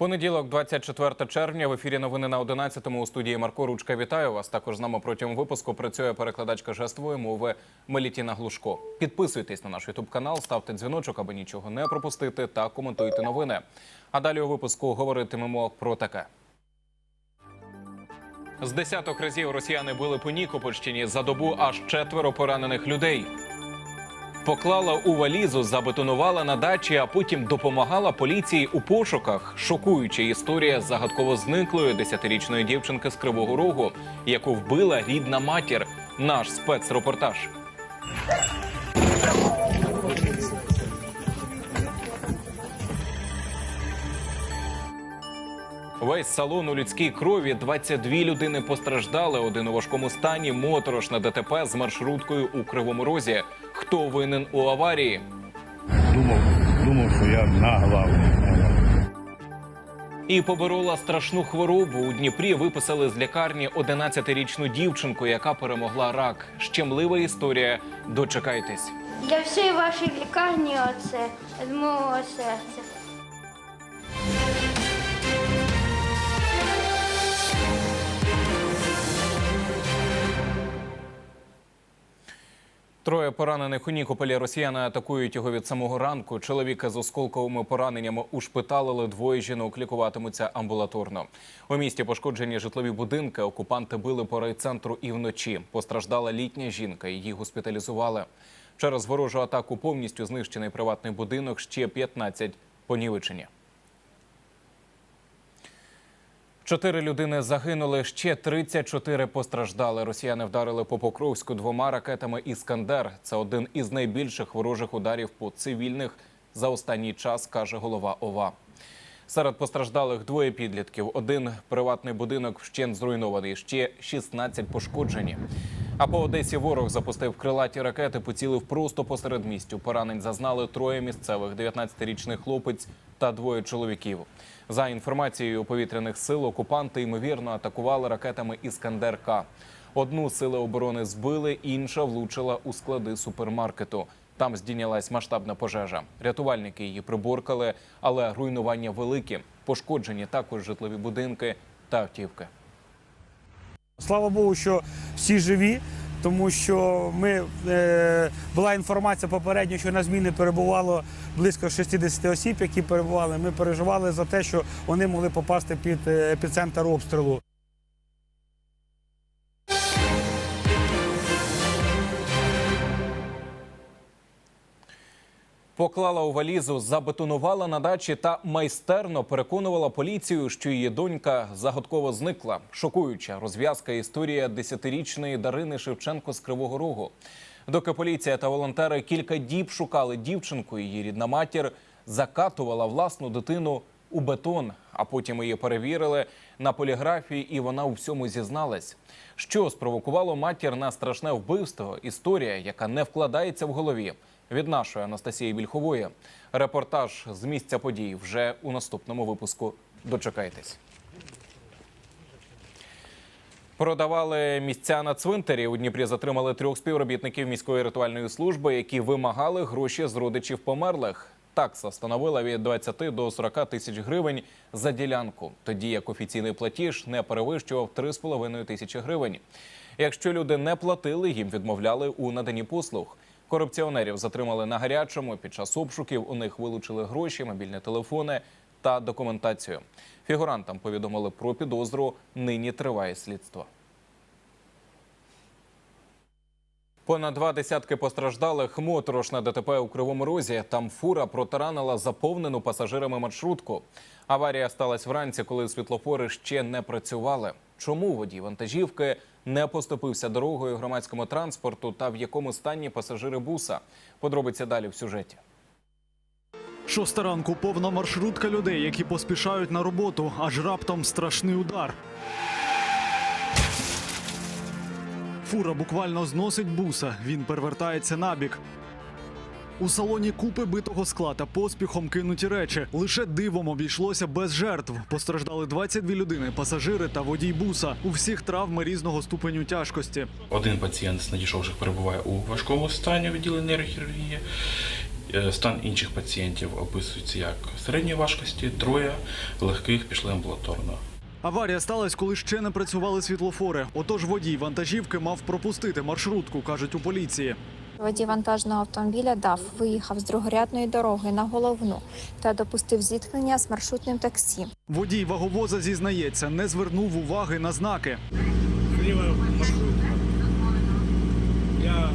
Понеділок, 24 червня, в ефірі новини на 11-му у студії Марко Ручка. Вітаю вас. Також з нами протягом випуску працює перекладачка жестової мови Мелітіна Глушко. Підписуйтесь на наш ютуб канал, ставте дзвіночок, аби нічого не пропустити, та коментуйте новини. А далі у випуску говоритимемо про таке. З десяток разів росіяни били по Нікопольщині за добу аж четверо поранених людей. Поклала у валізу, забетонувала на дачі, а потім допомагала поліції у пошуках. Шокуюча історія загадково зниклої десятирічної дівчинки з Кривого Рогу, яку вбила рідна матір. Наш спецрепортаж. Весь салон у людській крові 22 людини постраждали. Один у важкому стані. Моторошне ДТП з маршруткою у Кривому Розі. Хто винен у аварії? Думав, думав, що я нагла. І поборола страшну хворобу. У Дніпрі виписали з лікарні 11-річну дівчинку, яка перемогла рак. Щемлива історія. Дочекайтесь. Для всієї вашої лікарні оце з мого серця. Троє поранених у Нікополі росіяни атакують його від самого ранку. Чоловіка з осколковими пораненнями ушпиталили. Двоє жінок лікуватимуться амбулаторно. У місті пошкоджені житлові будинки. Окупанти били по райцентру і вночі. Постраждала літня жінка. Її госпіталізували. Через ворожу атаку повністю знищений приватний будинок. Ще 15 понівечені. Чотири людини загинули, ще 34 постраждали. Росіяни вдарили по Покровську двома ракетами «Іскандер». Це один із найбільших ворожих ударів по цивільних за останній час, каже голова ОВА. Серед постраждалих двоє підлітків. Один приватний будинок вщент зруйнований, ще 16 пошкоджені. А по Одесі ворог запустив крилаті ракети, поцілив просто посеред містю. Поранень зазнали троє місцевих: 19-річний хлопець та двоє чоловіків. За інформацією повітряних сил, окупанти ймовірно атакували ракетами Іскандер К. Одну сили оборони збили, інша влучила у склади супермаркету. Там здійнялась масштабна пожежа. Рятувальники її приборкали, але руйнування великі. Пошкоджені також житлові будинки та автівки. Слава Богу, що всі живі, тому що ми е, була інформація попередньо, що на зміни перебувало близько 60 осіб, які перебували. Ми переживали за те, що вони могли попасти під е, епіцентр обстрілу. Поклала у валізу, забетонувала на дачі та майстерно переконувала поліцію, що її донька загадково зникла. Шокуюча розв'язка історія десятирічної Дарини Шевченко з Кривого Рогу. Доки поліція та волонтери кілька діб шукали дівчинку, її рідна матір закатувала власну дитину у бетон, а потім її перевірили на поліграфії, і вона у всьому зізналась. Що спровокувало матір на страшне вбивство? Історія, яка не вкладається в голові. Від нашої Анастасії Більхової репортаж з місця подій вже у наступному випуску. Дочекайтесь. Продавали місця на цвинтарі. У Дніпрі затримали трьох співробітників міської рятувальної служби, які вимагали гроші з родичів померлих. Такса становила від 20 до 40 тисяч гривень за ділянку, тоді як офіційний платіж не перевищував 3,5 тисячі гривень. Якщо люди не платили, їм відмовляли у наданні послуг. Корупціонерів затримали на гарячому. Під час обшуків у них вилучили гроші, мобільні телефони та документацію. Фігурантам повідомили про підозру. Нині триває слідство. Понад два десятки постраждалих моторошне ДТП у Кривому Розі. Там фура протаранила заповнену пасажирами маршрутку. Аварія сталася вранці, коли світлофори ще не працювали. Чому водій вантажівки не поступився дорогою громадському транспорту та в якому стані пасажири буса? Подробиці далі в сюжеті. Шоста ранку повна маршрутка людей, які поспішають на роботу, аж раптом страшний удар. Фура буквально зносить буса. Він перевертається набік. У салоні купи битого скла та поспіхом кинуті речі. Лише дивом обійшлося без жертв. Постраждали 22 людини, пасажири та водій буса. У всіх травми різного ступеню тяжкості. Один пацієнт з надійшовших перебуває у важкому стані у відділенні нейрохірургії. Е, Стан інших пацієнтів описується як середньої важкості, троє легких пішли амбулаторно. Аварія сталася, коли ще не працювали світлофори. Отож водій вантажівки мав пропустити маршрутку, кажуть у поліції. Водій вантажного автомобіля дав, виїхав з другорядної дороги на головну та допустив зіткнення з маршрутним таксі. Водій ваговоза зізнається, не звернув уваги на знаки. Зліва маршрутка. Я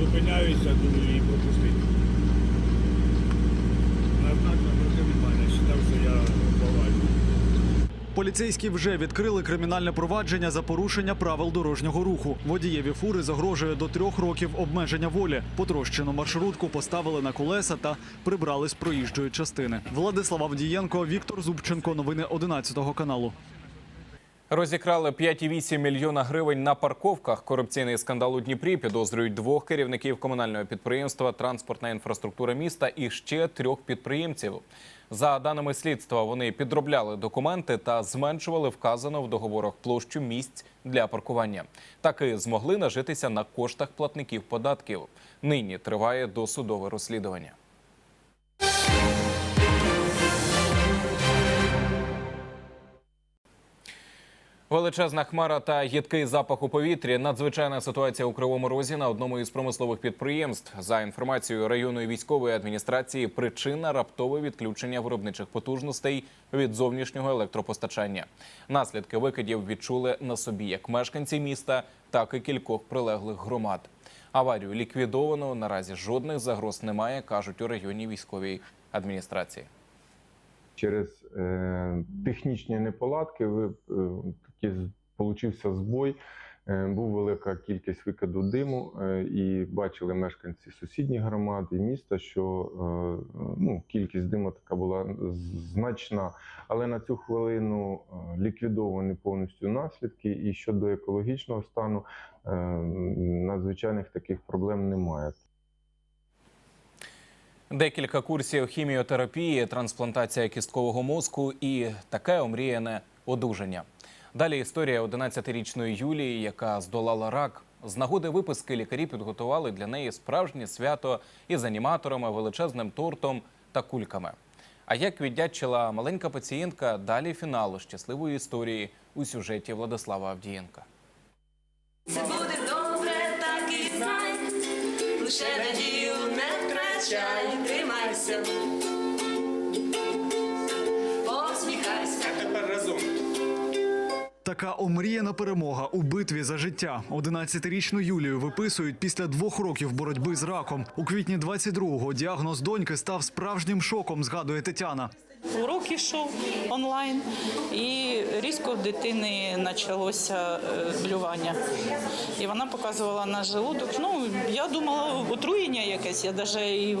зупиняюся, думаю її пропустити. На знак напроти від мене вважав, що я поважний. Поліцейські вже відкрили кримінальне провадження за порушення правил дорожнього руху. Водієві фури загрожує до трьох років обмеження волі. Потрощену маршрутку поставили на колеса та прибрали з проїжджої частини. Владислав Авдієнко, Віктор Зубченко. Новини 11 каналу. Розікрали 5,8 мільйона гривень на парковках. Корупційний скандал у Дніпрі підозрюють двох керівників комунального підприємства Транспортна інфраструктура міста і ще трьох підприємців. За даними слідства, вони підробляли документи та зменшували вказану в договорах площу місць для паркування. Так і змогли нажитися на коштах платників податків. Нині триває досудове розслідування. Величезна хмара та їдкий запах у повітрі. Надзвичайна ситуація у Кривому Розі на одному із промислових підприємств. За інформацією районної військової адміністрації, причина раптове відключення виробничих потужностей від зовнішнього електропостачання. Наслідки викидів відчули на собі як мешканці міста, так і кількох прилеглих громад. Аварію ліквідовано. Наразі жодних загроз немає, кажуть у районній військовій адміністрації. через е, технічні неполадки ви, е, таки получився збой. Е, був велика кількість викиду диму, е, і бачили мешканці сусідніх громад і міста, що е, ну, кількість диму така була значна. Але на цю хвилину ліквідовані повністю наслідки. І щодо екологічного стану, надзвичайних таких проблем немає. Декілька курсів хіміотерапії, трансплантація кісткового мозку і таке омріяне одужання. Далі історія 11-річної Юлії, яка здолала рак. З нагоди виписки лікарі підготували для неї справжнє свято із аніматорами, величезним тортом та кульками. А як віддячила маленька пацієнтка далі фіналу щасливої історії у сюжеті Владислава Авдієнка. Все буде добре, так і знай. Лише надію не втрачай, тримайся. Така омріяна перемога у битві за життя. 11-річну Юлію виписують після двох років боротьби з раком. У квітні 22-го діагноз доньки став справжнім шоком. Згадує Тетяна. Урок ішов онлайн, і різко в дитини почалося е, блювання. І вона показувала на желудок. Ну, я думала, отруєння якесь. Я навіть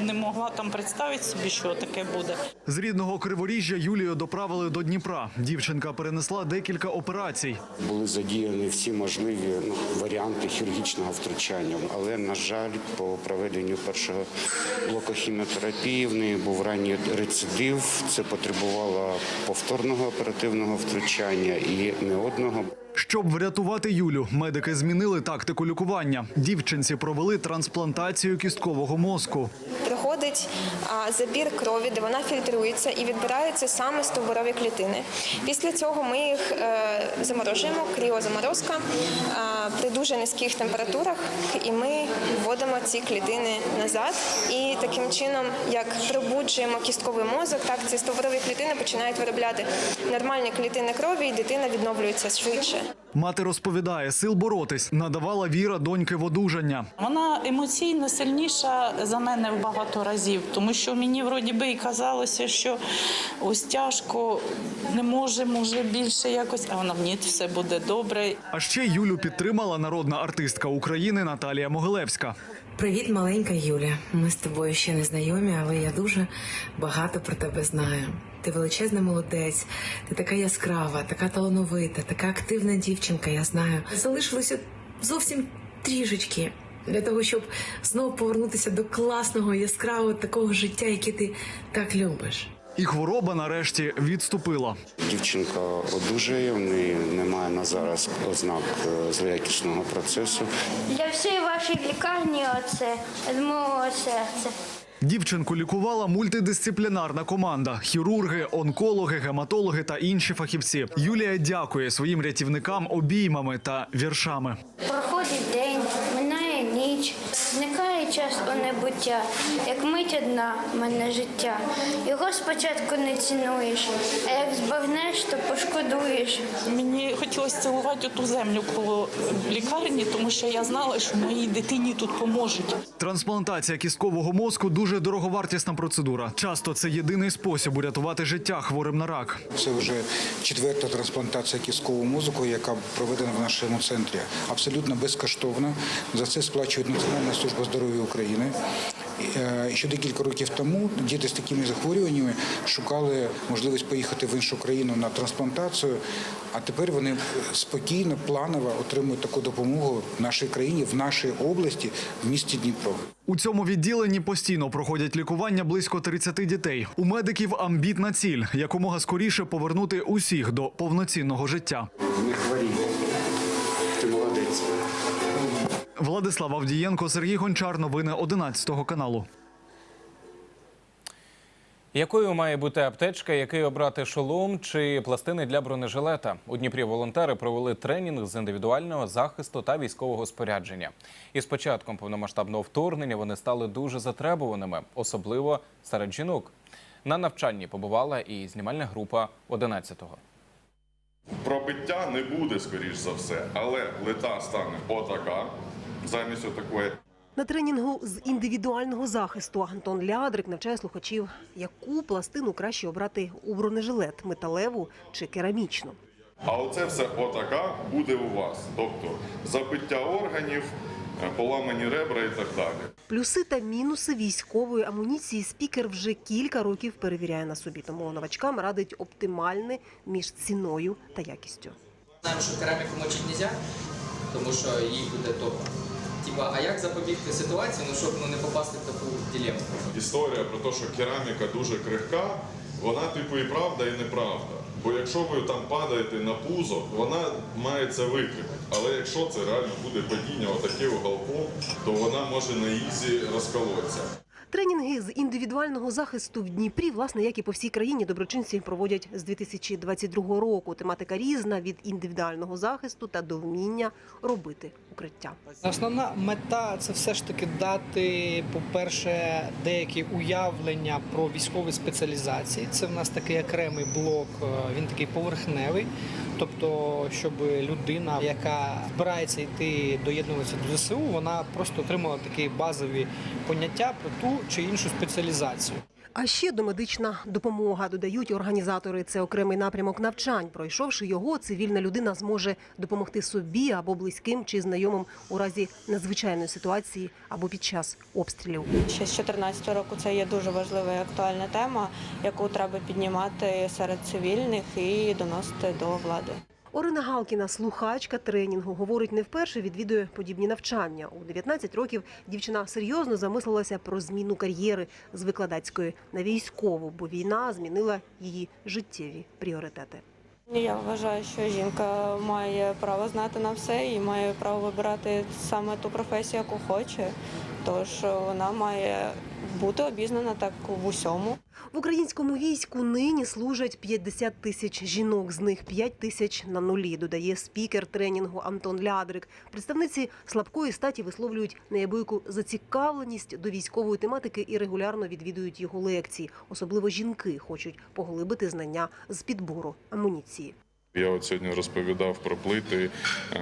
не могла там представити собі, що таке буде. З рідного Криворіжжя Юлію доправили до Дніпра. Дівчинка перенесла декілька операцій. Були задіяні всі можливі ну, варіанти хірургічного втручання, але на жаль, по проведенню першого блоку хіміотерапії в неї був ранній рецидив. Це потребувало повторного оперативного втручання і не одного. Щоб врятувати Юлю, медики змінили тактику лікування. Дівчинці провели трансплантацію кісткового мозку. Проходить забір крові, де вона фільтрується і відбираються саме стовбурові клітини. Після цього ми їх е, заморожуємо, кріозаморозка а, при дуже низьких температурах, і ми вводимо ці клітини назад. І таким чином, як пробуджуємо кістковий мозок, так ці стовбурові клітини починають виробляти нормальні клітини крові, і дитина відновлюється швидше. Мати розповідає, сил боротись надавала віра доньки в одужання. Вона емоційно сильніша за мене в багато разів, тому що мені вроді би і казалося, що ось тяжко, не можемо вже більше якось, а вона ні, все буде добре. А ще Юлю підтримала народна артистка України Наталія Могилевська. Привіт, маленька Юля. Ми з тобою ще не знайомі, але я дуже багато про тебе знаю. Ти величезний молодець, ти така яскрава, така талановита, така активна дівчинка, я знаю. Залишилося зовсім трішечки для того, щоб знову повернутися до класного, яскравого такого життя, яке ти так любиш. І хвороба нарешті відступила. Дівчинка одужає, в неї немає на зараз ознак е, злоякісного процесу. Для всієї вашої лікарні оце з мого серця. Дівчинку лікувала мультидисциплінарна команда: хірурги, онкологи, гематологи та інші фахівці. Юлія дякує своїм рятівникам обіймами та віршами. Проходить день, минає ніч, зникає час у небуття, як мить одна мене життя. Його спочатку не цінуєш, а як збагнеш, то пошкодуєш. Мені хотілося цілувати ту землю коло лікарні, тому що я знала, що моїй дитині тут поможуть. Трансплантація кісткового мозку дуже дороговартісна процедура. Часто це єдиний спосіб урятувати життя хворим на рак. Це вже четверта трансплантація кісткового мозку, яка проведена в нашому центрі. Абсолютно безкоштовно. За це сплачує Національна служба здоров'я України. Е, Ще декілька років тому діти з такими захворюваннями шукали можливість поїхати в іншу країну на трансплантацію, а тепер вони спокійно, планово отримують таку допомогу в нашій країні, в нашій області, в місті Дніпро. У цьому відділенні постійно проходять лікування близько 30 дітей. У медиків амбітна ціль якомога скоріше повернути усіх до повноцінного життя. Не хворій. Владислав Авдієнко, Сергій Гончар. Новини 11 каналу. Якою має бути аптечка, який обрати шолом чи пластини для бронежилета? У Дніпрі волонтери провели тренінг з індивідуального захисту та військового спорядження. І з початком повномасштабного вторгнення вони стали дуже затребуваними, особливо серед жінок. На навчанні побувала і знімальна група 11-го. Пробиття не буде, скоріш за все, але плита стане отака замість отакої. На тренінгу з індивідуального захисту Антон Лядрик навчає слухачів, яку пластину краще обрати у бронежилет металеву чи керамічну. А оце все отака буде у вас. Тобто забиття органів, е, поламані ребра і так далі. Плюси та мінуси військової амуніції спікер вже кілька років перевіряє на собі, тому новачкам радить оптимальне між ціною та якістю. Знаємо, що кераміку мочити не можна, тому що їй буде топа. Типа, а як запобігти ситуації, ну щоб ну, не попасти в таку дилему? Історія про те, що кераміка дуже крихка, вона типу і правда, і неправда. Бо якщо ви там падаєте на пузо, вона має це витримати. Але якщо це реально буде падіння отаке уголком, то вона може на ізі розколотися. Тренінги з індивідуального захисту в Дніпрі, власне, як і по всій країні, доброчинці проводять з 2022 року. Тематика різна від індивідуального захисту та до вміння робити укриття. Основна мета це все ж таки дати, по-перше, деякі уявлення про військові спеціалізації. Це в нас такий окремий блок, е, він такий поверхневий. Тобто, щоб людина, яка збирається йти доєднуватися до ЗСУ, вона просто отримала такі базові поняття про ту чи іншу спеціалізацію. А ще домедична допомога додають організатори. Це окремий напрямок навчань. Пройшовши його, цивільна людина зможе допомогти собі або близьким чи знайомим у разі надзвичайної ситуації або під час обстрілів. Ще з 2014 року це є дуже важлива і актуальна тема, яку треба піднімати серед цивільних і доносити до влади. Орина Галкіна, слухачка тренінгу, говорить, не вперше відвідує подібні навчання. У 19 років дівчина серйозно замислилася про зміну кар'єри з викладацької на військову, бо війна змінила її життєві пріоритети. Я вважаю, що жінка має право знати на все і має право вибирати саме ту професію, яку хоче. Тож вона має бути обізнана так в усьому. В українському війську нині служать 50 тисяч жінок, з них 5 тисяч на нулі, додає спікер тренінгу Антон Лядрик. Представниці слабкої статі висловлюють неабияку зацікавленість до військової тематики і регулярно відвідують його лекції. Особливо жінки хочуть поглибити знання з підбору амуніції. Я от сьогодні розповідав про плити, е,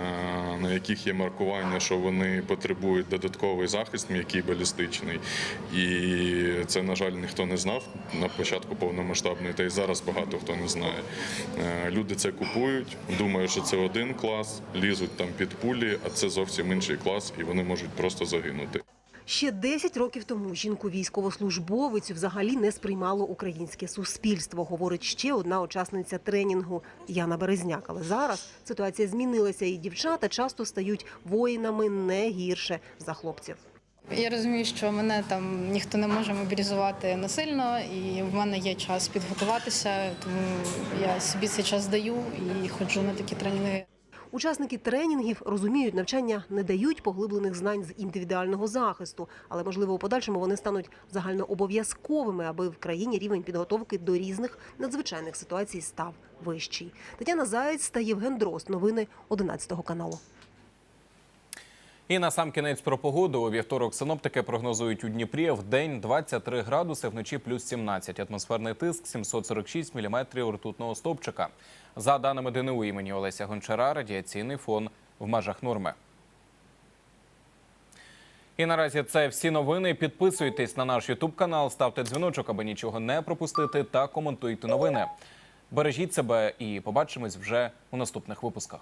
на яких є маркування, що вони потребують додатковий захист, м'який балістичний. І це, на жаль, ніхто не знав на початку повномасштабної, та й зараз багато хто не знає. Е, Люди це купують, думають, що це один клас, лізуть там під пулі, а це зовсім інший клас, і вони можуть просто загинути. Ще 10 років тому жінку військовослужбовицю взагалі не сприймало українське суспільство, говорить ще одна учасниця тренінгу Яна Березняк. Але зараз ситуація змінилася, і дівчата часто стають воїнами не гірше за хлопців. Я розумію, що мене там ніхто не може мобілізувати насильно, і в мене є час підготуватися, тому я собі цей час даю і ходжу на такі тренінги. Учасники тренінгів розуміють, навчання не дають поглиблених знань з індивідуального захисту, але можливо у подальшому вони стануть загальнообов'язковими, аби в країні рівень підготовки до різних надзвичайних ситуацій став вищий. Тетяна Заєць та Євген Дрозд. Новини 11 каналу. І на сам кінець про погоду. У вівторок синоптики прогнозують у Дніпрі в день 23 градуси, вночі плюс 17. Атмосферний тиск 746 міліметрів ртутного стовпчика. За даними ДНУ імені Олеся Гончара, радіаційний фон в межах норми. І наразі це всі новини. Підписуйтесь на наш Ютуб канал, ставте дзвіночок, аби нічого не пропустити, та коментуйте новини. Бережіть себе і побачимось вже у наступних випусках.